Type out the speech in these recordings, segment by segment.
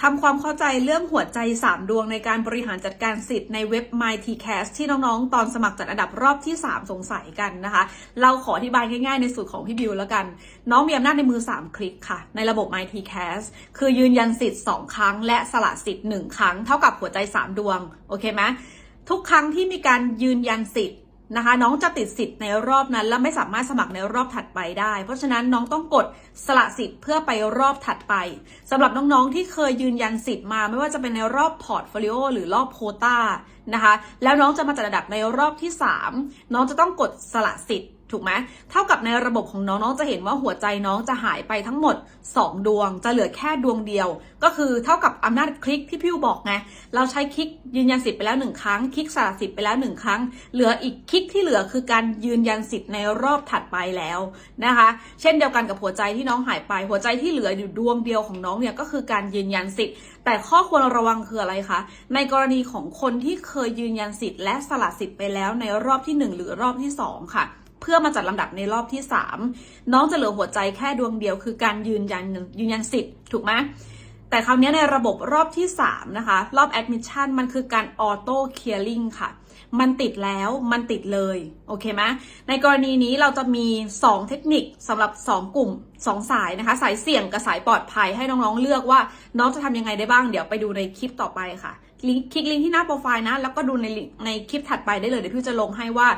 ทำความเข้าใจเรื่องหัวใจ 3 ดวงในการบริหารจัดการสิทธิ์ในเว็บ MyTCast ที่น้องๆ ตอนสมัครจัดอันดับรอบที่ 3 สงสัยกันนะคะ เราขออธิบายง่ายๆ ในสูตรของพี่บิวแล้วกัน น้องมีอำนาจในมือ 3 คลิกค่ะ ในระบบ MyTCast คือยืนยันสิทธิ์ 2 ครั้ง และสละสิทธิ์ 1 ครั้ง เท่ากับหัวใจ 3 ดวง โอเคไหมทุกครั้งที่มีการยืนยันสิทธิ์ นะคะ น้องจะติดสิทธิ์ในรอบนั้น และไม่สามารถสมัครในรอบถัดไปได้ เพราะฉะนั้นน้องต้องกดสละสิทธิ์เพื่อไปรอบถัดไปสำหรับน้องๆที่เคยยืนยันสิทธิ์มา ไม่ว่าจะเป็นในรอบพอร์ตโฟลิโอหรือรอบโคต้านะคะ แล้วน้องจะมาจัดระดับในรอบที่ 3 น้องจะต้องกดสละสิทธิ์ ถูกไหมเท่ากับในระบบของน้องน้องจะเห็นว่าหัวใจน้องจะหายไปทั้งหมด 2 ดวง จะเหลือแค่ดวงเดียว ก็คือเท่ากับอำนาจคลิกที่พี่วบอกไงเราใช้คลิกยืนยันสิทธิ์ไปแล้วหนึ่งครั้ง คลิกสละสิทธิ์ไปแล้วหนึ่งครั้ง เหลืออีกคลิกที่เหลือคือการยืนยันสิทธิ์ในรอบถัดไปแล้วนะคะ เช่นเดียวกันกับหัวใจที่น้องหายไป หัวใจที่เหลืออยู่ดวงเดียวของน้องเนี่ยก็คือการยืนยันสิทธิ์ แต่ข้อควรระวังคืออะไรคะในกรณีของคนที่เคยยืนยันสิทธิ์และสละสิทธิ์ไปแล้วในรอบที่หนึ่งหรือรอบที่สองค่ะ เพื่อมาจัดลำดับในรอบที่ 3 น้องจะเหลือหัวใจแค่ดวงเดียวคือการยืนยันยืนยันสิทธิ์ถูกไหมแต่คราวนี้ในระบบรอบที่ 3 นะคะ รอบ admission มันคือการ auto clearing ค่ะ มันติดแล้วมันติดเลย โอเคไหมในกรณีนี้เราจะมี 2 เทคนิคสำหรับ 2 กลุ่ม 2 สายนะคะ สายเสี่ยงกับสายปลอดภัยให้น้องๆเลือกว่า น้องจะทำยังไงได้บ้างเดี๋ยวไปดูในคลิปต่อไปค่ะ ลิงก์คลิกลิงก์ที่หน้าโปรไฟล์นะ แล้วก็ดูในในคลิปถัดไปได้เลย เดี๋ยวพี่จะลงให้ว่า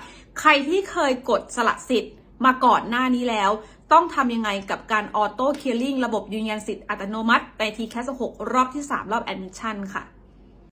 ใครที่เคยกดสละสิทธิ์มาก่อนหน้านี้แล้ว ต้องทำยังไงกับการออโต้เคลียร์ลิงระบบยืนยันสิทธิ์อัตโนมัติใน t c a s 6รอบที่ 3 รอบแอดมิชชั่นค่ะ